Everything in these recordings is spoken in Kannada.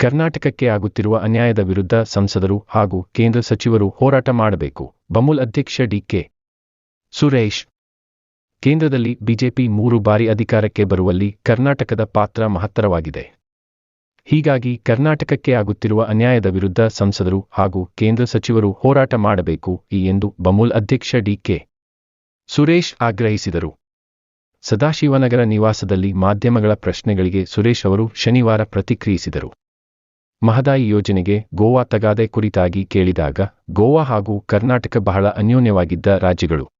ಕರ್ನಾಟಕಕ್ಕೆ ಆಗುತ್ತಿರುವ ಅನ್ಯಾಯದ ವಿರುದ್ಧ ಸಂಸದರು ಹಾಗೂ ಕೇಂದ್ರ ಸಚಿವರು ಹೋರಾಟ ಮಾಡಬೇಕು. ಬಮೂಲ್ ಅಧ್ಯಕ್ಷ ಡಿಕೆ ಸುರೇಶ್. ಕೇಂದ್ರದಲ್ಲಿ ಬಿಜೆಪಿ ಮೂರು ಬಾರಿ ಅಧಿಕಾರಕ್ಕೆ ಬರುವಲ್ಲಿ ಕರ್ನಾಟಕದ ಪಾತ್ರ ಮಹತ್ತರವಾಗಿದೆ. ಹೀಗಾಗಿ ಕರ್ನಾಟಕಕ್ಕೆ ಆಗುತ್ತಿರುವ ಅನ್ಯಾಯದ ವಿರುದ್ಧ ಸಂಸದರು ಹಾಗೂ ಕೇಂದ್ರ ಸಚಿವರು ಹೋರಾಟ ಮಾಡಬೇಕು ಈ ಎಂದು ಬಮೂಲ್ ಅಧ್ಯಕ್ಷ ಡಿಕೆ ಸುರೇಶ್ ಆಗ್ರಹಿಸಿದರು. ಸದಾಶಿವನಗರ ನಿವಾಸದಲ್ಲಿ ಮಾಧ್ಯಮಗಳ ಪ್ರಶ್ನೆಗಳಿಗೆ ಸುರೇಶ್ ಅವರು ಶನಿವಾರ ಪ್ರತಿಕ್ರಿಯಿಸಿದರು. ಮಹದಾಯಿ ಯೋಜನೆಗೆ ಗೋವಾ ತಗಾದೆ ಕುರಿತಾಗಿ ಕೇಳಿದಾಗ ಗೋವಾ ಹಾಗೂ ಕರ್ನಾಟಕ ಬಹಳ ಅನ್ಯೋನ್ಯವಾಗಿದ್ದ ರಾಜ್ಯಗಳು.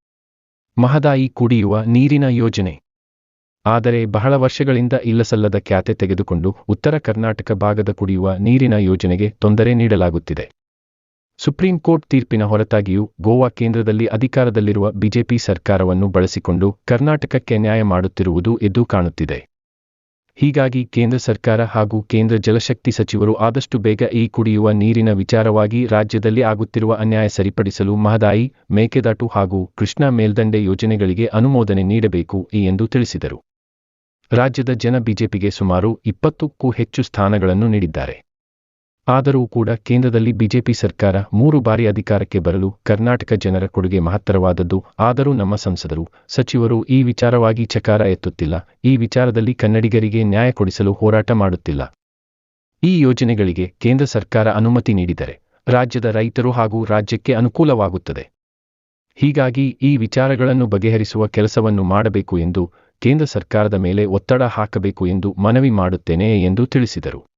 ಮಹದಾಯಿ ಕುಡಿಯುವ ನೀರಿನ ಯೋಜನೆ. ಆದರೆ ಬಹಳ ವರ್ಷಗಳಿಂದ ಇಲ್ಲಸಲ್ಲದ ಖ್ಯಾತೆ ತೆಗೆದುಕೊಂಡು ಉತ್ತರ ಕರ್ನಾಟಕ ಭಾಗದ ಕುಡಿಯುವ ನೀರಿನ ಯೋಜನೆಗೆ ತೊಂದರೆ ನೀಡಲಾಗುತ್ತಿದೆ. ಸುಪ್ರೀಂ ಕೋರ್ಟ್ ತೀರ್ಪಿನ ಹೊರತಾಗಿಯೂ ಗೋವಾ ಕೇಂದ್ರದಲ್ಲಿ ಅಧಿಕಾರದಲ್ಲಿರುವ ಬಿಜೆಪಿ ಸರ್ಕಾರವನ್ನು ಬಳಸಿಕೊಂಡು ಕರ್ನಾಟಕಕ್ಕೆ ನ್ಯಾಯ ಮಾಡುತ್ತಿರುವುದು ಎದ್ದು ಕಾಣುತ್ತಿದೆ. ಹೀಗಾಗಿ ಕೇಂದ್ರ ಸರ್ಕಾರ ಹಾಗೂ ಕೇಂದ್ರ ಜಲಶಕ್ತಿ ಸಚಿವರು ಆದಷ್ಟು ಬೇಗ ಈ ಕುಡಿಯುವ ನೀರಿನ ವಿಚಾರವಾಗಿ ರಾಜ್ಯದಲ್ಲಿ ಆಗುತ್ತಿರುವ ಅನ್ಯಾಯ ಸರಿಪಡಿಸಲು ಮಹದಾಯಿ, ಮೇಕೆದಾಟು ಹಾಗೂ ಕೃಷ್ಣಾ ಮೇಲ್ದಂಡೆ ಯೋಜನೆಗಳಿಗೆ ಅನುಮೋದನೆ ನೀಡಬೇಕು ಎಂದು ತಿಳಿಸಿದರು. ರಾಜ್ಯದ ಜನ ಬಿಜೆಪಿಗೆ ಸುಮಾರು ಇಪ್ಪತ್ತಕ್ಕೂ ಹೆಚ್ಚು ಸ್ಥಾನಗಳನ್ನು ನೀಡಿದ್ದಾರೆ. ಆದರೂ ಕೂಡ ಕೇಂದ್ರದಲ್ಲಿ ಬಿಜೆಪಿ ಸರ್ಕಾರ ಮೂರು ಬಾರಿ ಅಧಿಕಾರಕ್ಕೆ ಬರಲು ಕರ್ನಾಟಕ ಜನರ ಕೊಡುಗೆ ಮಹತ್ತರವಾದದ್ದು. ಆದರೂ ನಮ್ಮ ಸಂಸದರು, ಸಚಿವರು ಈ ವಿಚಾರವಾಗಿ ಚಕಾರ ಎತ್ತುತ್ತಿಲ್ಲ. ಈ ವಿಚಾರದಲ್ಲಿ ಕನ್ನಡಿಗರಿಗೆ ನ್ಯಾಯ ಕೊಡಿಸಲು ಹೋರಾಟ ಮಾಡುತ್ತಿಲ್ಲ. ಈ ಯೋಜನೆಗಳಿಗೆ ಕೇಂದ್ರ ಸರ್ಕಾರ ಅನುಮತಿ ನೀಡಿದರೆ ರಾಜ್ಯದ ರೈತರು ಹಾಗೂ ರಾಜ್ಯಕ್ಕೆ ಅನುಕೂಲವಾಗುತ್ತದೆ. ಹೀಗಾಗಿ ಈ ವಿಚಾರಗಳನ್ನು ಬಗೆಹರಿಸುವ ಕೆಲಸವನ್ನು ಮಾಡಬೇಕು ಎಂದು ಕೇಂದ್ರ ಸರ್ಕಾರದ ಮೇಲೆ ಒತ್ತಡ ಹಾಕಬೇಕು ಎಂದು ಮನವಿ ಮಾಡುತ್ತೇನೆ ಎಂದು ತಿಳಿಸಿದರು.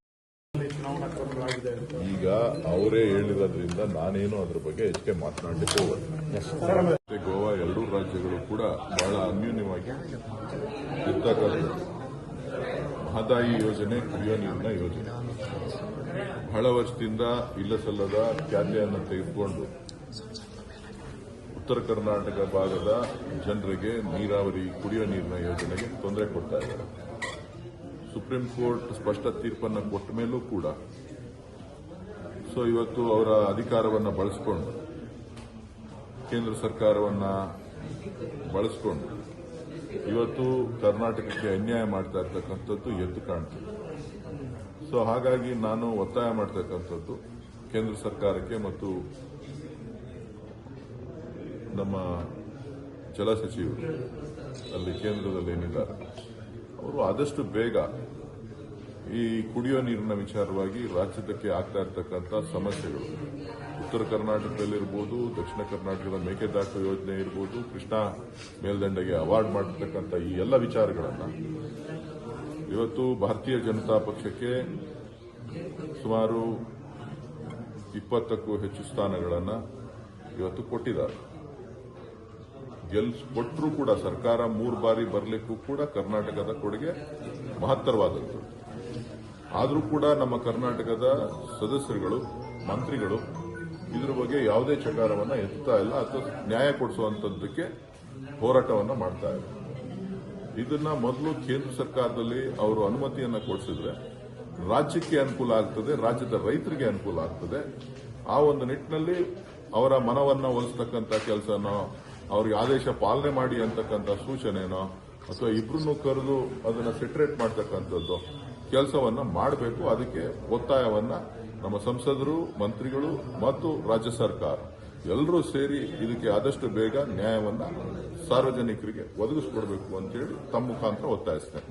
ಅವರೇ ಹೇಳಿರೋದ್ರಿಂದ ನಾನೇನು ಅದ್ರ ಬಗ್ಗೆ ಹೆಚ್ಚಿಗೆ ಮಾತನಾಡಲಿಕ್ಕೆ ಹೋಗಲ್ಲ. ಗೋವಾ ಎರಡೂ ರಾಜ್ಯಗಳು ಕೂಡ ಬಹಳ ಅನ್ಯೂನ್ಯವಾಗಿ ಇರ್ತಕ್ಕಂಥದ್ದು. ಮಹದಾಯಿ ಯೋಜನೆ ಕುಡಿಯೋ ನೀರಿನ ಯೋಜನೆ. ಬಹಳ ವರ್ಷದಿಂದ ಇಲ್ಲಸಲ್ಲದ ಸಲ್ಲದ ಖ್ಯಾತಿಯನ್ನು ತೆಗೆದುಕೊಂಡು ಉತ್ತರ ಕರ್ನಾಟಕ ಭಾಗದ ಜನರಿಗೆ ನೀರಾವರಿ ಕುಡಿಯೋ ನೀರಿನ ಯೋಜನೆಗೆ ತೊಂದರೆ ಕೊಡ್ತಾ ಇದ್ದಾರೆ. ಸುಪ್ರೀಂ ಕೋರ್ಟ್ ಸ್ಪಷ್ಟ ತೀರ್ಪನ್ನು ಕೊಟ್ಟ ಮೇಲೂ ಕೂಡ ಸೊ ಇವತ್ತು ಅವರ ಅಧಿಕಾರವನ್ನು ಬಳಸಿಕೊಂಡು, ಕೇಂದ್ರ ಸರ್ಕಾರವನ್ನ ಬಳಸಿಕೊಂಡು, ಇವತ್ತು ಕರ್ನಾಟಕಕ್ಕೆ ಅನ್ಯಾಯ ಮಾಡ್ತಾ ಇರ್ತಕ್ಕಂಥದ್ದು ಎದ್ದು ಕಾಣ್ತದೆ. ಸೊ ಹಾಗಾಗಿ ನಾನು ಒತ್ತಾಯ ಮಾಡ್ತಕ್ಕಂಥದ್ದು ಕೇಂದ್ರ ಸರ್ಕಾರಕ್ಕೆ ಮತ್ತು ನಮ್ಮ ಜಲ ಸಚಿವರು ಅಲ್ಲಿ ಕೇಂದ್ರದಲ್ಲಿ ಏನಿದ್ದಾರೆ, ಅವರು ಆದಷ್ಟು ಬೇಗ ಈ ಕುಡಿಯೋ ನೀರಿನ ವಿಚಾರವಾಗಿ ರಾಜ್ಯದಕ್ಕೆ ಆಗ್ತಾ ಸಮಸ್ಯೆಗಳು. ಉತ್ತರ ಕರ್ನಾಟಕದಲ್ಲಿರ್ಬೋದು ದಕ್ಷಿಣ ಕರ್ನಾಟಕದ ಮೇಕೆದಾಟು ಯೋಜನೆ ಇರ್ಬೋದು, ಕೃಷ್ಣಾ ಮೇಲ್ದಂಡೆಗೆ ಅವಾರ್ಡ್ ಮಾಡಿರ್ತಕ್ಕಂಥ ಈ ಎಲ್ಲ ವಿಚಾರಗಳನ್ನು ಇವತ್ತು ಭಾರತೀಯ ಜನತಾ ಪಕ್ಷಕ್ಕೆ ಸುಮಾರು ಇಪ್ಪತ್ತಕ್ಕೂ ಹೆಚ್ಚು ಸ್ಥಾನಗಳನ್ನು ಇವತ್ತು ಕೊಟ್ಟಿದ್ದಾರೆ. ಗೆಲ್ ಕೊಟ್ಟರೂ ಕೂಡ ಸರ್ಕಾರ ಮೂರು ಬಾರಿ ಬರಲಿಕ್ಕೂ ಕೂಡ ಕರ್ನಾಟಕದ ಕೊಡುಗೆ ಮಹತ್ತರವಾದದ್ದು. ಆದರೂ ಕೂಡ ನಮ್ಮ ಕರ್ನಾಟಕದ ಸದಸ್ಯರುಗಳು, ಮಂತ್ರಿಗಳು ಇದ್ರ ಬಗ್ಗೆ ಯಾವುದೇ ಚಕಾರವನ್ನು ಎತ್ತಾ ಇಲ್ಲ ಅಥವಾ ನ್ಯಾಯ ಕೊಡಿಸುವಂತದ್ದಕ್ಕೆ ಹೋರಾಟವನ್ನು ಮಾಡ್ತಾ ಇದೆ ಇದನ್ನ ಮೊದಲು ಕೇಂದ್ರ ಸರ್ಕಾರದಲ್ಲಿ ಅವರು ಅನುಮತಿಯನ್ನ ಕೊಡಿಸಿದ್ರೆ ರಾಜ್ಯಕ್ಕೆ ಅನುಕೂಲ ಆಗ್ತದೆ, ರಾಜ್ಯದ ರೈತರಿಗೆ ಅನುಕೂಲ ಆಗ್ತದೆ. ಆ ಒಂದು ನಿಟ್ಟಿನಲ್ಲಿ ಅವರ ಮನವನ್ನ ಒಲಿಸ್ತಕ್ಕಂಥ ಕೆಲಸನೋ, ಅವ್ರಿಗೆ ಆದೇಶ ಪಾಲನೆ ಮಾಡಿ ಅಂತಕ್ಕಂಥ ಸೂಚನೆನೋ, ಅಥವಾ ಇಬ್ಬರನ್ನು ಕರೆದು ಅದನ್ನು ಸೆಟ್ರೇಟ್ ಮಾಡ್ತಕ್ಕಂಥದ್ದು ಕೆಲಸವನ್ನ ಮಾಡಬೇಕು. ಅದಕ್ಕೆ ಒತ್ತಾಯವನ್ನ ನಮ್ಮ ಸಂಸದರು, ಮಂತ್ರಿಗಳು ಮತ್ತು ರಾಜ್ಯ ಸರ್ಕಾರ. ಎಲ್ಲರೂ ಸೇರಿ ಇದಕ್ಕೆ ಆದಷ್ಟು ಬೇಗ ನ್ಯಾಯವನ್ನ ಸಾರ್ವಜನಿಕರಿಗೆ ಒದಗಿಸ್ಕೊಡ್ಬೇಕು ಅಂತೇಳಿ ತಮ್ಮ ಮುಖಾಂತರ ಒತ್ತಾಯಿಸ್ತೇನೆ.